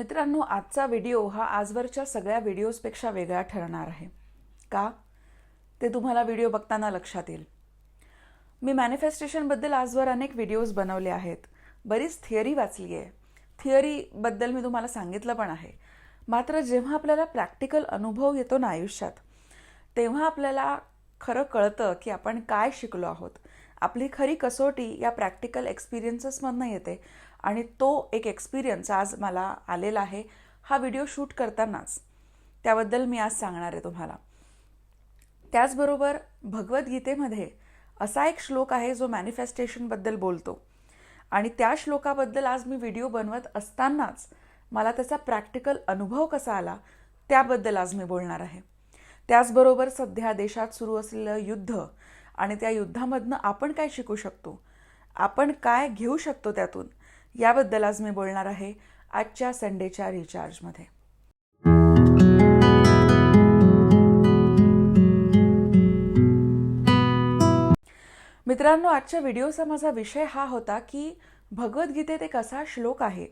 मित्रांनो आजचा व्हिडिओ हा आजवरच्या सगळ्या व्हिडिओजपेक्षा वेगळा ठरणार आहे. का? ते तुम्हाला व्हिडिओ बघताना लक्षात येईल. मी मॅनिफेस्टेशनबद्दल आजवर अनेक व्हिडिओज बनवले आहेत. बरीच थिअरी वाचली आहे. थिअरीबद्दल मी तुम्हाला सांगितलं पण आहे. मात्र जेव्हा आपल्याला प्रॅक्टिकल अनुभव येतो ना आयुष्यात तेव्हा आपल्याला खरं कळतं की आपण काय शिकलो आहोत. आपली खरी कसोटी या प्रॅक्टिकल एक्सपिरियन्सेसमधनं येते. आणि तो एक एक्सपिरियन्स आज मला आलेला आहे. हा व्हिडिओ शूट करतानाच. त्याबद्दल मी आज सांगणार आहे तुम्हाला. त्याचबरोबर भगवद्गीतेमध्ये असा एक श्लोक आहे जो मॅनिफेस्टेशनबद्दल बोलतो. आणि त्या श्लोकाबद्दल आज मी व्हिडिओ बनवत असतानाच मला त्याचा प्रॅक्टिकल अनुभव कसा आला त्याबद्दल आज मी बोलणार आहे. त्याचबरोबर सध्या देशात सुरू असलेलं युद्ध आणि त्या युद्धामधनं आपण काय शिकू शकतो? आपण काय घेऊ शकतो त्यातून? याबद्दल आज मी बोलणार आहे आजच्या संडेच्या रिचार्जमध्ये. मित्रांनो आजच्या व्हिडिओचा माझा विषय हा होता की भगवद्गीतेत एक असा श्लोक आहे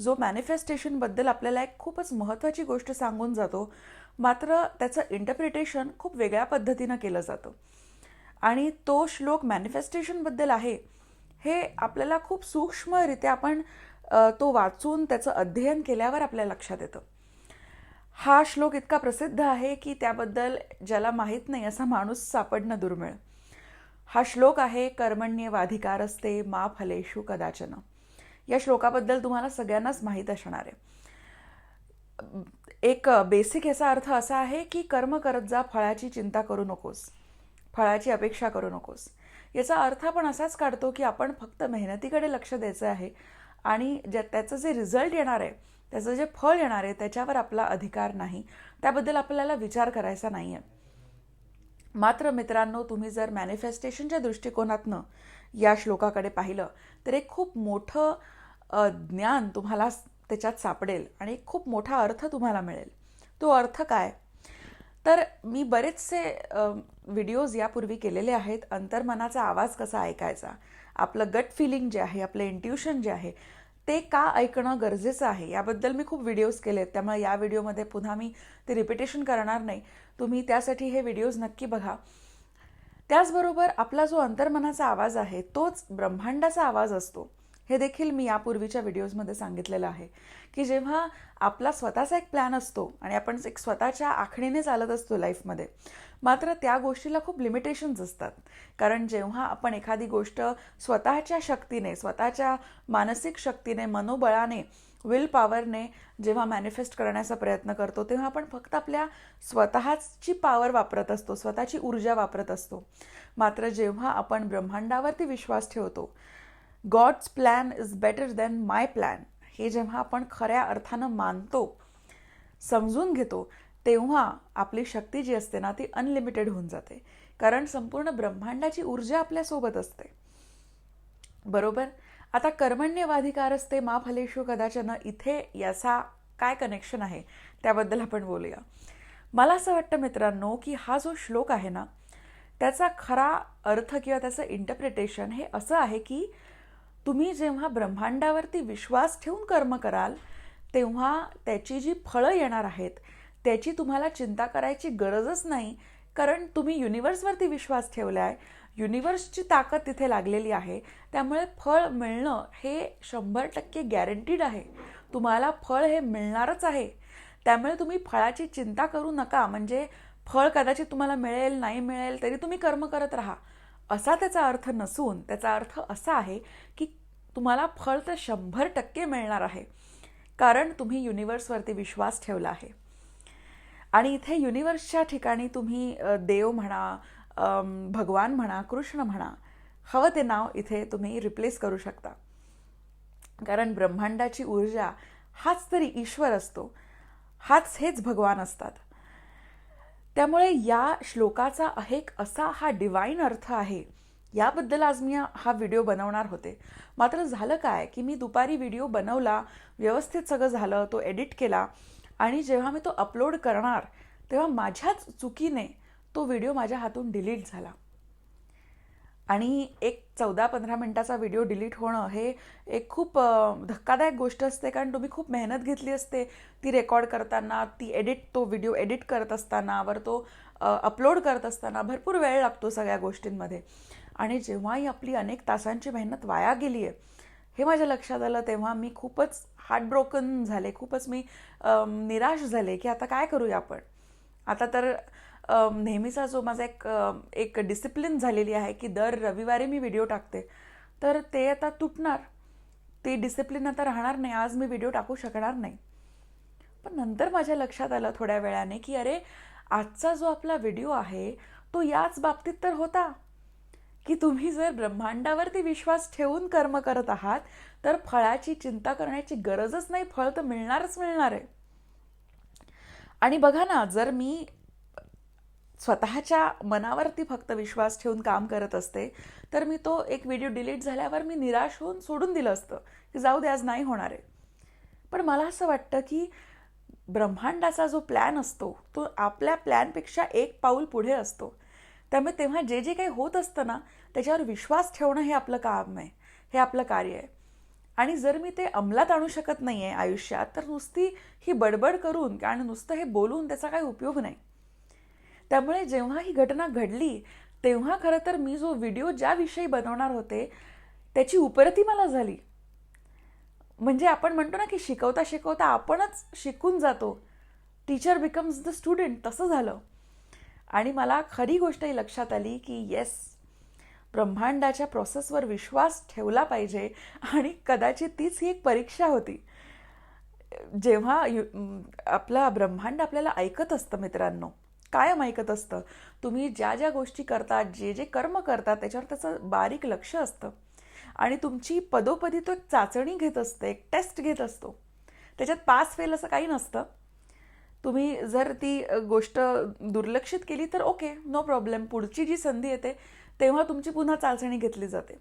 जो मॅनिफेस्टेशनबद्दल आपल्याला एक खूपच महत्त्वाची गोष्ट सांगून जातो. मात्र त्याचं इंटरप्रिटेशन खूप वेगळ्या पद्धतीनं केलं जातं. आणि तो श्लोक मॅनिफेस्टेशनबद्दल आहे हे आपल्याला खूप सूक्ष्मरित्या आपण तो वाचून त्याचं अध्ययन केल्यावर आपल्या लक्षात येतं. हा श्लोक इतका प्रसिद्ध आहे की त्याबद्दल ज्याला माहीत नाही असा माणूस सापडणं दुर्मिळ. हा श्लोक आहे कर्मण्यवाधिकारस्ते मा फलेषु कदाचन. या श्लोकाबद्दल तुम्हाला सगळ्यांनाच माहीत असणार आहे. एक बेसिक याचा अर्थ असा आहे की कर्म करत जा फळाची चिंता करू नकोस. फळाची अपेक्षा करू नकोस. याचा अर्थ आपण असाच काढतो की आपण फक्त मेहनतीकडे लक्ष द्यायचं आहे आणि ज्या त्याचं जे रिझल्ट येणार आहे त्याचं जे फळ येणार आहे त्याच्यावर आपला अधिकार नाही. त्याबद्दल आपल्याला विचार करायचा नाही आहे मात्र मित्रांनो तुम्ही जर मॅनिफेस्टेशनच्या दृष्टिकोनातनं या श्लोकाकडे पाहिलं तर एक खूप मोठं ज्ञान तुम्हाला त्याच्यात सापडेल आणि एक खूप मोठा अर्थ तुम्हाला मिळेल. तो अर्थ काय? तर मी बरेचसे व्हिडिओज यापूर्वी केलेले आहेत. अंतर्मनाचा आवाज कसा ऐकायचा? आपलं गट फिलिंग जे आहे आपलं इंट्युशन जे आहे ते का ऐकणं गरजेचं आहे? याबद्दल मी खूप व्हिडिओज केले आहेत त्यामुळे या व्हिडिओमध्ये पुन्हा मी ते रिपिटेशन करणार नाही. तुम्ही त्यासाठी हे व्हिडिओज नक्की बघा. त्याचबरोबर आपला जो अंतर्मनाचा आवाज आहे तोच ब्रह्मांडाचा आवाज असतो. हे देखील मी यापूर्वीच्या व्हिडिओजमध्ये सांगितलेलं आहे की जेव्हा आपला स्वतःचा एक प्लॅन असतो आणि आपण एक स्वतःच्या आखणीने चालत असतो लाईफमध्ये मात्र त्या गोष्टीला खूप लिमिटेशन्स असतात. कारण जेव्हा आपण एखादी गोष्ट स्वतःच्या शक्तीने स्वतःच्या मानसिक शक्तीने मनोबळाने विल पॉवरने जेव्हा मॅनिफेस्ट करण्याचा प्रयत्न करतो तेव्हा आपण फक्त आपल्या स्वतःची पॉवर वापरत असतो स्वतःची ऊर्जा वापरत असतो. मात्र जेव्हा आपण ब्रह्मांडावरती विश्वास ठेवतो God's plan is better than my plan हे जेव्हा आपण खऱ्या अर्थानं मानतो समजून घेतो तेव्हा आपली शक्ती जी असते ना ती अनलिमिटेड होऊन जाते. कारण संपूर्ण ब्रह्मांडाची ऊर्जा आपल्यासोबत असते. बरोबर? आता कर्मण्यवाधिकार असते मा फलेषु कदाचन इथे याचा काय कनेक्शन आहे? त्याबद्दल आपण बोलूया. मला असं वाटतं मित्रांनो की हा जो श्लोक आहे ना त्याचा खरा अर्थ किंवा त्याचं इंटरप्रिटेशन हे असं आहे की तुम्ही जेव्हा ब्रह्मांडावरती विश्वास ठेवून कर्म कराल तेव्हा त्याची जी फळं येणार आहेत त्याची तुम्हाला चिंता करायची गरजच नाही कारण तुम्ही युनिवर्सवरती विश्वास ठेवला आहे युनिवर्सची ताकद तिथे लागलेली आहे. त्यामुळे फळ मिळणं हे शंभर टक्के गॅरंटीड आहे. तुम्हाला फळ हे मिळणारच आहे. त्यामुळे तुम्ही फळाची चिंता करू नका. म्हणजे फळ कदाचित तुम्हाला मिळेल नाही मिळेल तरी तुम्ही कर्म करत राहा. असा त्याचा अर्थ नसून त्याचा अर्थ असा आहे की तुम्हाला फळ तर शंभर टक्के मिळणार आहे कारण तुम्ही युनिवर्सवरती विश्वास ठेवला आहे. आणि इथे युनिवर्सच्या ठिकाणी तुम्ही देव म्हणा भगवान म्हणा कृष्ण म्हणा हवं ते नाव इथे तुम्ही रिप्लेस करू शकता. कारण ब्रह्मांडाची ऊर्जा हाच तरी ईश्वर असतो हाच हेच भगवान असतात. त्यामुळे या श्लोकाचा एक असा हा डिवाईन अर्थ आहे. याबद्दल आज मी हा व्हिडिओ बनवणार होते. मात्र झालं काय की मी दुपारी व्हिडिओ बनवला व्यवस्थित सगळं झालं तो एडिट केला आणि जेव्हा मी तो अपलोड करणार तेव्हा माझ्याच चुकीने तो व्हिडिओ माझ्या हातून डिलीट झाला. आणि एक चौदा पंधरा मिनटाचा व्हिडिओ डिलीट होणं हे एक खूप धक्कादायक गोष्ट असते. कारण तुम्ही खूप मेहनत घेतली असते ती रेकॉर्ड करताना ती एडिट तो व्हिडिओ एडिट करत असताना वर तो अपलोड करत असताना भरपूर वेळ लागतो सगळ्या गोष्टींमध्ये. आणि जेव्हाही आपली अनेक तासांची मेहनत वाया गेली आहे हे माझ्या लक्षात आलं तेव्हा मी खूपच हार्टब्रोकन झाले. खूपच मी निराश झाले की आता काय करूया आपण? आता तर नेहमीचा जो माझा एक एक डिसिप्लिन झालेली आहे की दर रविवारी मी व्हिडिओ टाकते. तर ते आता तुटणार. ते डिसिप्लिन आता राहणार नाही. आज मी व्हिडिओ टाकू शकणार नाही. पण नंतर माझ्या लक्षात आलं थोड्या वेळाने की अरे आजचा जो आपला व्हिडिओ आहे तो याच बाबतीत तर होता. की तुम्ही जर ब्रह्मांडावरती विश्वास ठेवून कर्म करत आहात तर फळाची चिंता करण्याची गरजच नाही. फळ तर मिळणारच मिळणार आहे. आणि बघा ना जर मी स्वतःच्या मनावरती फक्त विश्वास ठेवून काम करत असते तर मी तो एक व्हिडिओ डिलीट झाल्यावर मी निराश होऊन सोडून दिलं असतं की जाऊ दे आज नाही होणार आहे. पण मला असं वाटतं की ब्रह्मांडाचा जो प्लॅन असतो तो आपल्या प्लॅनपेक्षा एक पाऊल पुढे असतो. त्यामुळे तेव्हा जे जे काही होत असतं ना त्याच्यावर विश्वास ठेवणं हे आपलं काम आहे हे आपलं कार्य आहे. आणि जर मी ते अंमलात आणू शकत नाही आहे आयुष्यात तर नुसती ही बडबड करून आणि नुसतं हे बोलून त्याचा काही उपयोग नाही. त्यामुळे जेव्हा ही घटना घडली तेव्हा खरं तर मी जो व्हिडिओ ज्याविषयी बनवणार होते त्याची उपरती मला झाली. म्हणजे आपण म्हणतो ना की शिकवता शिकवता आपणच शिकून जातो. टीचर बिकम्स द स्टुडंट तसं झालं. आणि मला खरी गोष्ट ही लक्षात आली की येस ब्रह्मांडाच्या प्रोसेसवर विश्वास ठेवला पाहिजे आणि कदाचित तीच ही एक परीक्षा होती. जेव्हा यु- आपला ब्रह्मांड आपल्याला ऐकत असतं मित्रांनो. कायम ऐकत असतं. तुम्ही ज्या ज्या गोष्टी करता जे जे कर्म करता त्याच्यावर त्याचं बारीक लक्ष असतं. आणि तुमची पदोपदी तो एक चाचणी घेत असते एक टेस्ट घेत असतो. त्याच्यात पास फेल असं काही नसतं. तुम्ही जर ती गोष्ट दुर्लक्षित केली तर ओके नो प्रॉब्लेम पुढची जी संधी येते तेव्हा तुमची पुन्हा चाचणी घेतली जाते.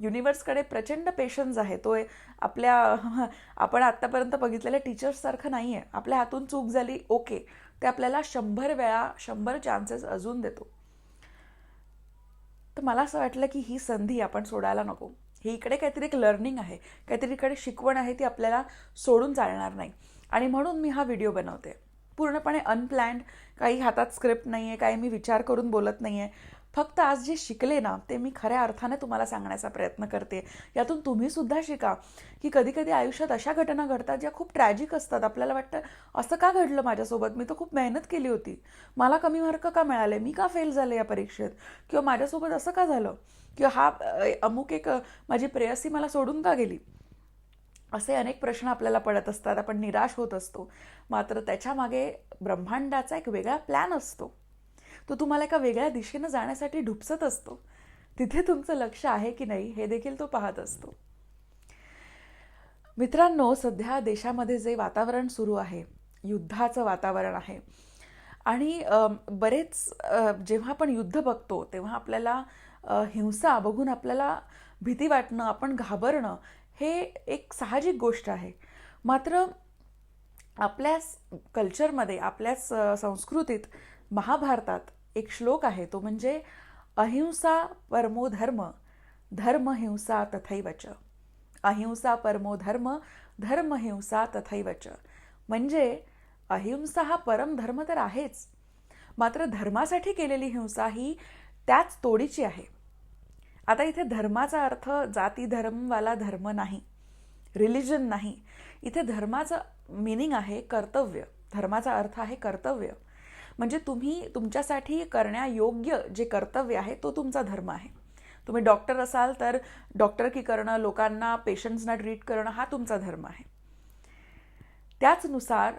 युनिवर्सकडे प्रचंड पेशन्स आहे. तो आपल्या आपण आत्तापर्यंत बघितलेल्या टीचर्ससारखं नाही आहे आपल्या हातून चूक झाली ओके ते आपल्याला शंभर वेळा शंभर चान्सेस अजून देतो. तर मला असं वाटलं की ही संधी आपण सोडायला नको. ही इकडे काहीतरी एक लर्निंग आहे. काहीतरी इकडे शिकवण आहे ती आपल्याला सोडून चालणार नाही. आणि म्हणून मी हा व्हिडिओ बनवते. पूर्णपणे अनप्लॅन्ड काही हातात स्क्रिप्ट नाही आहे काही मी विचार करून बोलत नाही आहे फक्त आज जे शिकले ना ते मी खऱ्या अर्थाने तुम्हाला सांगण्याचा प्रयत्न करते. यातून तुम्ही सुद्धा शिका की कधी कधी आयुष्यात अशा घटना घडतात ज्या खूप ट्रॅजिक असतात. आपल्याला वाटतं असं का घडलं माझ्यासोबत? मी तर खूप मेहनत केली होती. मला कमी मार्क का मिळाले? मी का फेल झाले या परीक्षेत? किंवा माझ्यासोबत असं का झालं? किंवा हा अमुक एक माझी प्रेयसी मला सोडून का गेली? असे अनेक प्रश्न आपल्याला पडत असतात. आपण निराश होत असतो. मात्र त्याच्यामागे ब्रह्मांडाचा एक वेगळा प्लॅन असतो. तो तुम्हाला एका वेगळ्या दिशेनं जाण्यासाठी ढुपसत असतो. तिथे तुमचं लक्ष आहे की नाही हे देखील तो पाहत असतो. मित्रांनो सध्या देशामध्ये जे वातावरण सुरू आहे युद्धाचं वातावरण आहे आणि बरेच जेव्हा आपण युद्ध बघतो तेव्हा आपल्याला हिंसा बघून आपल्याला भीती वाटणं आपण घाबरणं हे एक साहजिक गोष्ट आहे. मात्र आपल्याच कल्चरमध्ये आपल्याच संस्कृतीत महाभारतात एक श्लोक आहे तो म्हणजे अहिंसा परमो धर्म धर्म हिंसा तथैवच. अहिंसा परमो धर्म धर्म हिंसा तथैवच. म्हणजे अहिंसा हा परम धर्म तर आहेच मात्र धर्मासाठी केलेली हिंसा ही त्याच तोडीची आहे. आता इथे धर्माचा अर्थ जाती धर्मवाला धर्म नाही रिलिजन नाही. इथे धर्माचं मिनिंग आहे कर्तव्य. धर्माचा अर्थ आहे कर्तव्य. म्हणजे तुम्ही तुमच्यासाठी करण्यायोग्य जे कर्तव्य आहे तो तुमचा धर्म आहे. तुम्ही डॉक्टर असाल तर डॉक्टर की करणं लोकांना पेशंट्सना ट्रीट करणं हा तुमचा धर्म आहे. त्याचनुसार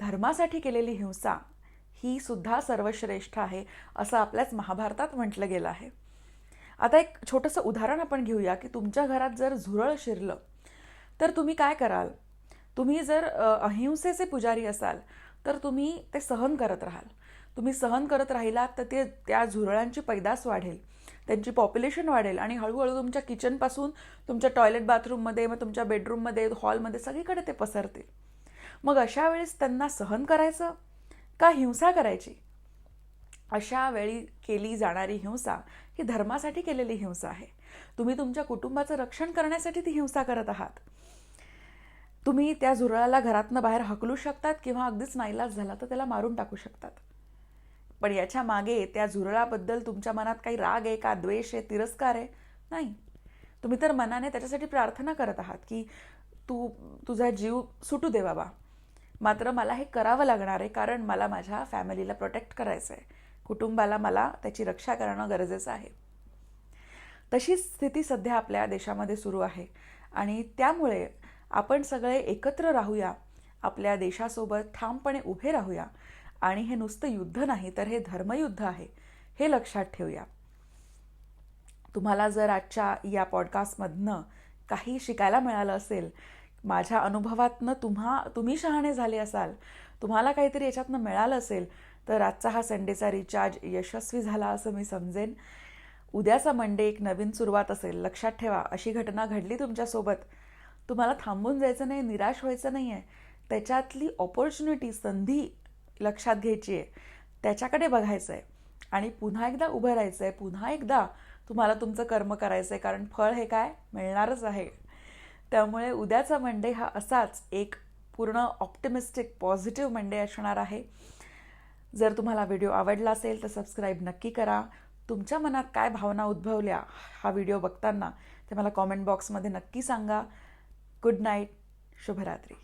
धर्मासाठी केलेली हिंसा ही सुद्धा सर्वश्रेष्ठ आहे असं आपल्याच महाभारतात म्हटलं गेलं आहे. आता एक छोटंसं उदाहरण आपण घेऊया की तुमच्या घरात जर झुरळ शिरलं तर तुम्ही काय कराल? तुम्ही जर अहिंसेचे पुजारी असाल तर तुम्ही ते सहन करत राहाल. तुम्ही सहन करत राहिलात तर ते त्या झुरळांची पैदास वाढेल. त्यांची पॉप्युलेशन वाढेल आणि हळूहळू तुमच्या किचनपासून तुमच्या टॉयलेट बाथरूममध्ये मग तुमच्या बेडरूममध्ये हॉलमध्ये सगळीकडे ते पसरतील. मग अशा वेळेस त्यांना सहन करायचं का हिंसा करायची? अशा वेळी केली जाणारी हिंसा ही धर्मासाठी केलेली हिंसा आहे. तुम्ही तुमच्या कुटुंबाचं रक्षण करण्यासाठी ती हिंसा करत आहात. तुम्ही त्या झुरळाला घरातनं बाहेर हकलू शकतात किंवा अगदीच नाईलाज झाला तर त्याला मारून टाकू शकतात. पण याच्या मागे त्या झुरळाबद्दल तुमच्या मनात काही राग आहे का? द्वेष आहे? तिरस्कार आहे? नाही. तुम्ही तर मनाने त्याच्यासाठी प्रार्थना करत आहात की तू तुझा जीव सुटू दे बाबा. मात्र मला हे करावं लागणार आहे कारण मला माझ्या फॅमिलीला प्रोटेक्ट करायचं आहे कुटुंबाला मला त्याची रक्षा करणं गरजेचं आहे. तशीच स्थिती सध्या आपल्या देशामध्ये सुरू आहे आणि त्यामुळे आपण सगळे एकत्र राहूया. आपल्या देशासोबत ठामपणे उभे राहूया. आणि हे नुसतं युद्ध नाही तर हे धर्मयुद्ध आहे. हे लक्षात ठेवूया. तुम्हाला जर आजच्या या पॉडकास्टमधनं काही शिकायला मिळालं असेल माझ्या अनुभवातनं तुम्हा तुम्ही शहाणे झाले असाल तुम्हाला काहीतरी याच्यातनं मिळालं असेल तर आजचा हा संडेचा रिचार्ज यशस्वी झाला असं मी समजेन. उद्याचा मंडे एक नवीन सुरुवात असेल लक्षात ठेवा. अशी घटना घडली तुमच्यासोबत तुम्हाला थांबून जायचं नाही निराश व्हायचं नाही आहे त्याच्यातली ऑपॉर्च्युनिटी संधी लक्षात घ्यायची आहे. त्याच्याकडे बघायचं आहे आणि पुन्हा एकदा उभं राहायचं आहे पुन्हा एकदा तुम्हाला तुमचं कर्म करायचं आहे कारण फळ हे काय? मिळणारच आहे. त्यामुळे उद्याचा मंडे हा असाच एक पूर्ण ऑप्टिमिस्टिक पॉझिटिव्ह मंडे असणार आहे. जर तुम्हाला व्हिडिओ आवडला असेल तर सबस्क्राईब नक्की करा. तुमच्या मनात काय भावना उद्भवल्या हा व्हिडिओ बघताना ते मला कॉमेंट बॉक्समध्ये नक्की सांगा. good night, Shubharatri.